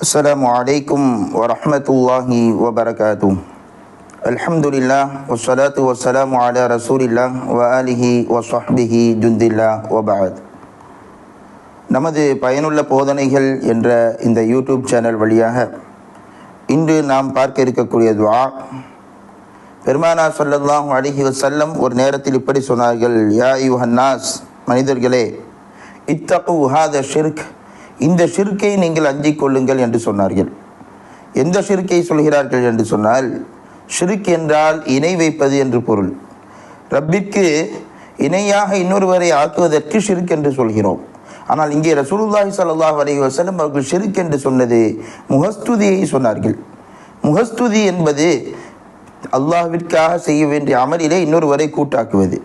السلام عليكم ورحمة الله وبركاته الحمد لله والصلاة والسلام على رسول الله وآله وصحبه جند الله وبعد நமது பயனுள்ள போதனைகள் என்ற இந்த யூடியூப் சேனல் வழியாக இன்று நாம் பார்க்க இருக்கக்கூடிய துவா பெருமானா ஸல்லல்லாஹு அலைஹி வஸல்லம் ஒரு நேரத்தில் இப்படி சொன்னார்கள் யா யுஹன்னாஸ் மனிதர்களே இத்தகு ஹாத ஷிர்க் இந்த ஷிர்க்கை நீங்கள் அஞ்சிக் கொள்ளுங்கள் என்று சொன்னார்கள். எந்த ஷிர்க்கை சொல்கிறார்கள் என்று சொன்னால் ஷிர்க் என்றால் இணை வைப்பது என்று பொருள். ரப்பிற்கு இணையாக இன்னொருவரை ஆக்குவதற்கு ஷிர்க் என்று சொல்கிறோம். ஆனால் இங்கே ரசூலுல்லாஹி சல்லாஹ் அலி வசலம் அவர்கள் ஷிர்க் என்று சொன்னது முகஸ்துதியை சொன்னார்கள். முகஸ்துதி என்பது அல்லாஹ்விற்காக செய்ய வேண்டிய அமலிலே இன்னொருவரை கூட்டாக்குவது.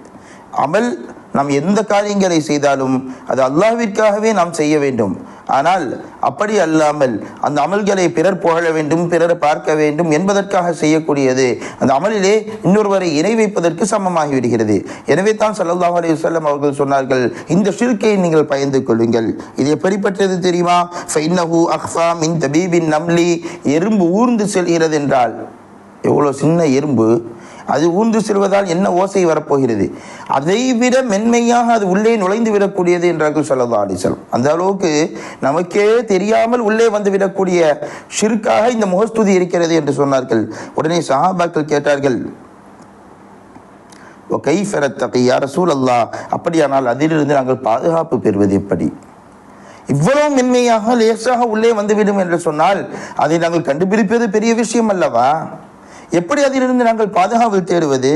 அமல் நாம் எந்த காரியங்களை செய்தாலும் அது அல்லாஹ்விற்காகவே நாம் செய்ய வேண்டும். ஆனால் அப்படி அல்லாமல் அந்த அமல்களை பிறர் புகழ வேண்டும் பிறர் பார்க்க வேண்டும் என்பதற்காக செய்யக்கூடியது. அந்த அமலிலே இன்னொருவரை இணை வைப்பதற்கு சமமாகி விடுகிறது எனவே தான் சல்லாஹ் அலி வல்லம் அவர்கள் சொன்னார்கள் இந்த ஷிர்க்கை நீங்கள் பயந்து கொள்ளுங்கள். இது எப்படிப்பட்டது தெரியுமா? ஃபைன்னஹு அஹ்ஃபா மின் தபீபின் நம்லி எறும்பு ஊர்ந்து செல்கிறது என்றால் எவ்வளோ சின்ன எறும்பு அது ஊர்ந்து செல்வதால் என்ன ஓசை வரப்போகிறது? அதை விட மென்மையாக அது உள்ளே நுழைந்து விடக்கூடியது என்றார்கள் சொல்லதா அலிசலம் அந்த அளவுக்கு நமக்கே தெரியாமல் உள்ளே வந்து விடக்கூடிய ஷிர்காக இந்த முகஸ்துதி இருக்கிறது என்று சொன்னார்கள். உடனே சஹாபாக்கள் கேட்டார்கள் ஓ கைஃபரத்தகை யார சூழல்லா அப்படியானால் அதிலிருந்து நாங்கள் பாதுகாப்பு பெறுவது எப்படி? இவ்வளவு மென்மையாக லேசாக உள்ளே வந்துவிடும் என்று சொன்னால் அதை நாங்கள் கண்டுபிடிப்பது பெரிய விஷயம் அல்லவா? எப்படி அதிலிருந்து நாங்கள் பாதுகாவல் தேடுவது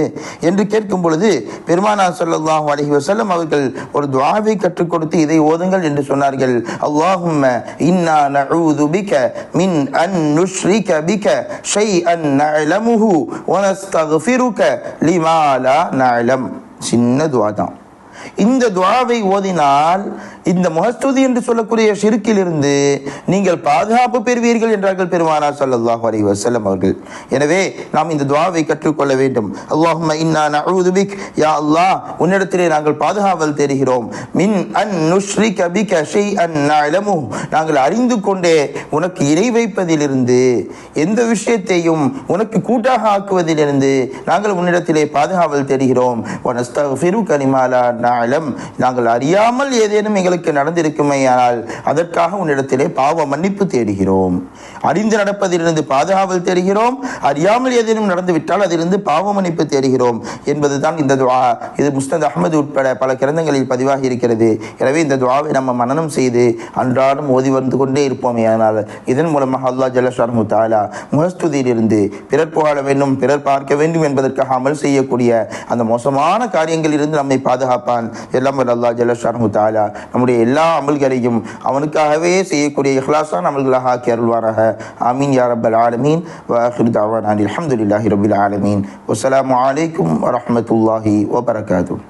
என்று கேட்கும் பொழுது பெருமானா சொல்லாஹ் அலஹி வசல்லம் அவர்கள் ஒரு துவாவை கற்றுக் கொடுத்து இதை ஓதுங்கள் என்று சொன்னார்கள். அல்லாஹும் இன்னா நஊது பிக மின் அன் நுஷ்ரிக பிக ஷைஅன் நஅலமுஹு வ நஸ்தக்ஃபிருக லிமா லா நஅலம். சின்ன துவா தான். இந்த துவாவை ஓதினால் இந்த முகஸ்துதி என்று சொல்லக்கூடிய ஷிருக்கிலிருந்து நீங்கள் பாதுகாப்பு பெறுவீர்கள் என்றார்கள் பெருமானார் ஸல்லல்லாஹு அலி வஸல்லம் அவர்கள். எனவே நாம் இந்த துவாவை கற்றுக்கொள்ள வேண்டும். அல்லாஹும் இன்னா நஊது பிக். யா அல்லாஹ் உன்னிடத்திலே நாங்கள் பாதுகாவல் தெரிகிறோம் மின் அன் நுஷ்ரி கபி கஷை அன் நஅலமு. நாங்கள் அறிந்து கொண்டே உனக்கு இணை வைப்பதிலிருந்து எந்த விஷயத்தையும் உனக்கு கூட்டாக ஆக்குவதிலிருந்து நாங்கள் உன்னிடத்திலே பாதுகாவல் தெரிகிறோம் வனஸ்தஃபிருக நாங்கள் அறியாமல் ஏதேனும் எங்களுக்கு நடந்திருக்குமேயானால் அதற்காக உன்னிடத்திலே பாவ மன்னிப்பு தேடுகிறோம். அறிந்து நடப்பதிலிருந்து பாதுகாவல் தேடுகிறோம். அறியாமல் ஏதேனும் நடந்துவிட்டால் அதிலிருந்து பாவ மன்னிப்பு தேடுகிறோம் என்பதுதான் இந்த துவா இது முஸ்தத் அகமது உட்பட பல கிரந்தங்களில் பதிவாகி இருக்கிறது. எனவே இந்த துவாவை நம்ம மனனம் செய்து அன்றாடம் ஓதி வந்து கொண்டே இருப்போமே ஆனால் இதன் மூலமாக அல்லா ஜல்லஷானு தாலா முகஸ்துதியிலிருந்து பிறர் புகழ வேண்டும் பிறர் பார்க்க வேண்டும் என்பதற்காக அமல் செய்யக்கூடிய அந்த மோசமான காரியங்களிலிருந்து நம்மை பாதுகாப்பான். எல்லாம் அல்லா அல்லாஹ் ஜல்லஷானு தாலா நம்முடைய எல்லா அமல்களையும் அவனுக்காகவே செய்யக்கூடிய இஹ்லாஸான அமல்களாக ஆக்கி அருள்வாராக ஆமீன் யா ரப்பல் ஆலமீன் வாஹிர் தாவான் அல்ஹம்துலில்லாஹி ரபில் ஆலமீன் வஸ்ஸலாமு அலைக்கும் வரஹ்மத்துல்லாஹி வபரகாத்துஹு